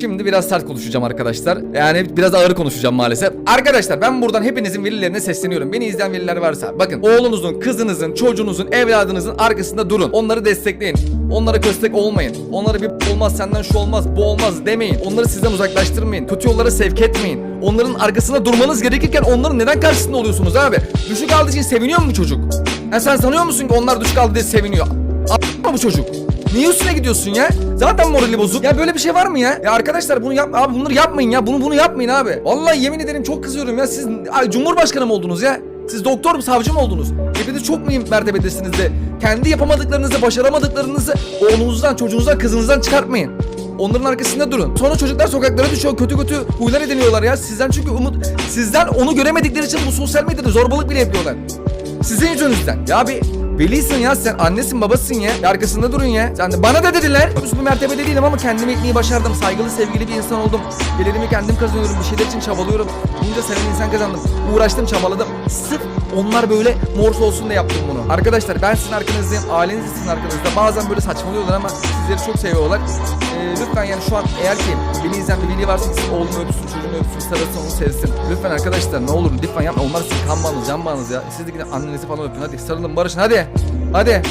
Şimdi biraz sert konuşacağım arkadaşlar. Yani biraz ağır konuşacağım maalesef. Arkadaşlar ben buradan hepinizin velilerine sesleniyorum. Beni izleyen veliler varsa bakın oğlunuzun, kızınızın, çocuğunuzun, evladınızın arkasında durun. Onları destekleyin. Onlara köstek olmayın. Onlara bir olmaz senden şu olmaz bu olmaz demeyin. Onları sizden uzaklaştırmayın. Kötü yollara sevk etmeyin. Onların arkasında durmanız gerekirken onların neden karşısında oluyorsunuz abi? Düşük aldığı için seviniyor mu çocuk? Ha sen sanıyor musun ki onlar düşük aldı diye seviniyor? A- bu çocuk? Niye üstüne gidiyorsun ya? Zaten morali bozuk. Ya böyle bir şey var mı ya? Ya arkadaşlar bunu yap abi bunları yapmayın ya. Bunu bunu yapmayın abi. Vallahi yemin ederim çok kızıyorum ya. Siz ay, cumhurbaşkanı mı oldunuz ya? Siz doktor mu savcı mı oldunuz? Hepiniz çok mu mertebedesiniz de kendi yapamadıklarınızı, başaramadıklarınızı oğlunuzdan, çocuğunuzdan, kızınızdan çıkartmayın. Onların arkasında durun. Sonra çocuklar sokaklara düşüyor. Kötü kötü huylar ediniyorlar ya. Sizden çünkü umut sizden onu göremedikleri için bu sosyal medyada zorbalık bile yapıyorlar. Sizin yüzünüzden. Ya bir velisin ya sen annesin babasın ya. Arkasında durun ya. Sen de bana da dediler. Üst bir mertebede değilim ama kendimi etmeyi başardım. Saygılı sevgili bir insan oldum. Gelirimi kendim kazanıyorum. Bir şeyler için çabalıyorum. Bunca seven insan kazandım. Uğraştım çabaladım. Sırf onlar böyle morse olsun diye yaptım bunu. Arkadaşlar ben sizin arkanızdayım. Aileniz sizin arkanızda. Bazen böyle saçmalıyorlar ama sizleri çok seviyorlar. Ee, lütfen yani şu an eğer ki beni izleyen bir veli varsa gitsin oğlunu öpsün, çocuğunu öpsün, sarılsın, onu sevsin. Lütfen arkadaşlar ne olur lütfen yapma. Onlar sizin kan bağınız, can bağınız ya. Siz de gidin annenizi falan öpün. Hadi sarılın, barışın hadi. Hadi.